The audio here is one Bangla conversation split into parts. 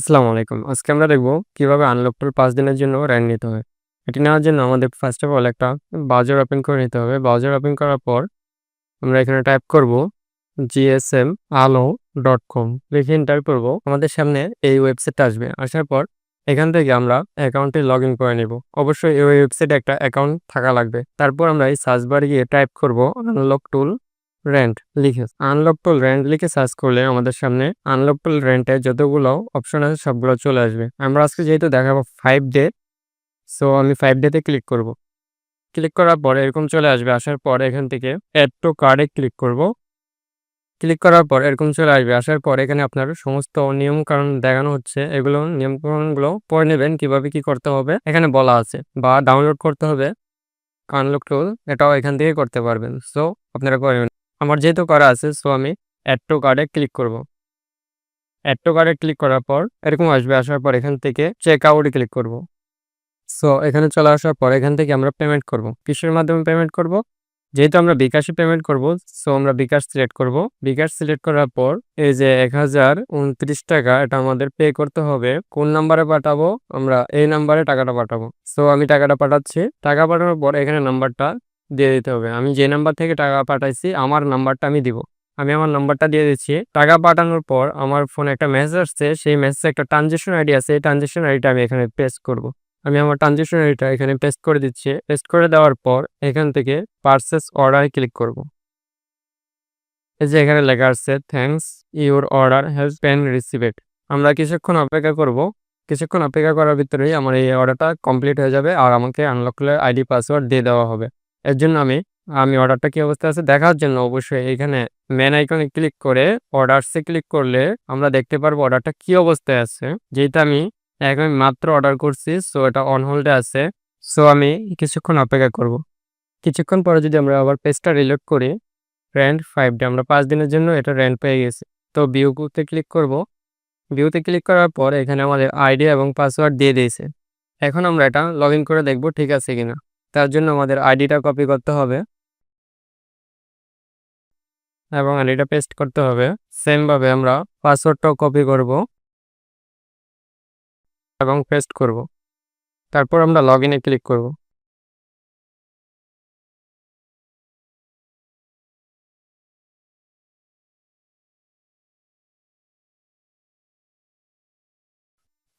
আসসালামু আলাইকুম। আজকে আমরা দেখব কীভাবে আনলক টুল পাঁচ দিনের জন্য রেন্ট নিতে হয়। এটি নেওয়ার জন্য আমাদের ফার্স্ট অফ অল একটা ব্রাউজার ওপেন করে নিতে হবে। ব্রাউজার ওপেন করার পর আমরা এখানে টাইপ করব gsmalo.com লিখে এন্টার করব। আমাদের সামনে এই ওয়েবসাইটটা আসবে। আসার পর এখান থেকে আমরা অ্যাকাউন্টে লগইন করে নেব। অবশ্যই এই ওয়েবসাইটে একটা অ্যাকাউন্ট থাকা লাগবে। তারপর আমরা এই সার্চ বারে গিয়ে টাইপ করব আনলক টুল রেন্ট লিখে আনলক টুল রেন্ট লিখে সার্চ করলে আমাদের সামনে আনলক টুল রেন্টে যতগুলো অপশন আছে সবগুলো চলে আসবে। আমরা আজকে যেহেতু দেখাবো ফাইভ ডে সো আমি ফাইভ ডেতে ক্লিক করব। ক্লিক করার পর এরকম চলে আসবে, আসার পর এখান থেকে অ্যাড টু কার্ডে ক্লিক করব। ক্লিক করার পর এরকম চলে আসবে, আসার পর এখানে আপনার সমস্ত নিয়ম কারণ দেখানো হচ্ছে, এগুলো নিয়ম কারণগুলো পড়ে নেবেন, কীভাবে কি করতে হবে, এখানে বলা আছে, বা ডাউনলোড করতে হবে আনলক টুল এটাও এখান থেকে করতে পারবেন সো আপনারা করবেন আমার যেহেতু করা আছে সো আমি অ্যাড টু কার্ডে ক্লিক করব। অ্যাড টু কার্ডে ক্লিক করার পর এরকম আসবে, আসার পর এখান থেকে চেক আউটে ক্লিক করব। সো এখানে চলে আসার পর এখান থেকে আমরা পেমেন্ট করব। কিসের মাধ্যমে পেমেন্ট করব? যেহেতু আমরা বিকাশে পেমেন্ট করব সো আমরা বিকাশ সিলেক্ট করব। বিকাশ সিলেক্ট করার পর এই যে এক হাজার উনত্রিশ টাকা, এটা আমাদের পে করতে হবে। কোন নাম্বারে পাঠাবো? আমরা এই নাম্বারে টাকাটা পাঠাবো। সো আমি টাকাটা পাঠাচ্ছি। টাকা পাঠানোর পর এখানে নাম্বারটা দিয়ে দিতে হবে। আমি যে নাম্বার থেকে টাকা পাঠাইছি, আমার নাম্বারটা আমি দিব। আমি আমার নাম্বারটা দিয়ে দিচ্ছি। টাকা পাঠানোর পর আমার ফোনে একটা মেসেজ আসছে। সেই মেসেজে একটা ট্রানজেকশন আইডি আছে। এই ট্রানজেকশন আইডিটা আমি এখানে পেস্ট করব। আমি আমার ট্রানজেকশন আইডিটা এখানে পেস্ট করে দিচ্ছি। পেস্ট করে দেওয়ার পর এখান থেকে পার্সেস অর্ডারে ক্লিক করব। এই যে এখানে লেখা আসছে thanks your order has been received আমরা কিছুক্ষণ অপেক্ষা করব। কিছুক্ষণ অপেক্ষা করার ভিতরেই আমার এই অর্ডারটা কমপ্লিট হয়ে যাবে। আর আমাকে আনলক করে আইডি পাসওয়ার্ড দিয়ে দেওয়া হবে। এর জন্য আমি আমি অর্ডারটা কি অবস্থায় আছে? দেখার জন্য অবশ্যই এখানে মেন আইকনে ক্লিক করে অর্ডারসে ক্লিক করলে আমরা দেখতে পারব অর্ডারটা কি অবস্থায় আছে। যেহেতু আমি এখন মাত্র অর্ডার করছি সো এটা অন হোল্ডে আছে। সো আমি কিছুক্ষণ অপেক্ষা করব। কিছুক্ষণ পরে যদি আমরা আবার পেজটা রিলোড করি রেন্ট ফাইভ ডে আমরা পাঁচ দিনের জন্য এটা রেন্ট পেয়ে গেছি। তো ভিউতে ক্লিক করব। ভিউতে ক্লিক করার পর এখানে আমাদের আইডি এবং পাসওয়ার্ড দিয়ে দিয়েছে। এখন আমরা এটা লগ করে দেখব ঠিক আছে কিনা। তার জন্য আমাদের আইডিটা কপি করতে হবে এবং আইডিটা পেস্ট করতে হবে। সেমভাবে আমরা পাসওয়ার্ডটাও কপি করব এবং পেস্ট করব। তারপর আমরা লগ ইনে ক্লিক করব।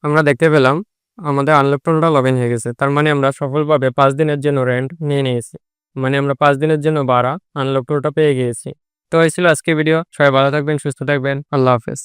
আমরা দেখতে পেলাম আমাদের আনলকটনটা লগ ইন হয়ে গেছে। তার মানে আমরা সফলভাবে পাঁচ দিনের জন্য রেন্ট নিয়ে নিয়েছি। মানে আমরা পাঁচ দিনের জন্য বাড়া আনলকটনটা পেয়ে গিয়েছি। তো এই ছিল আজকে ভিডিও সবাই ভালো থাকবেন, সুস্থ থাকবেন। আল্লাহ হাফেজ।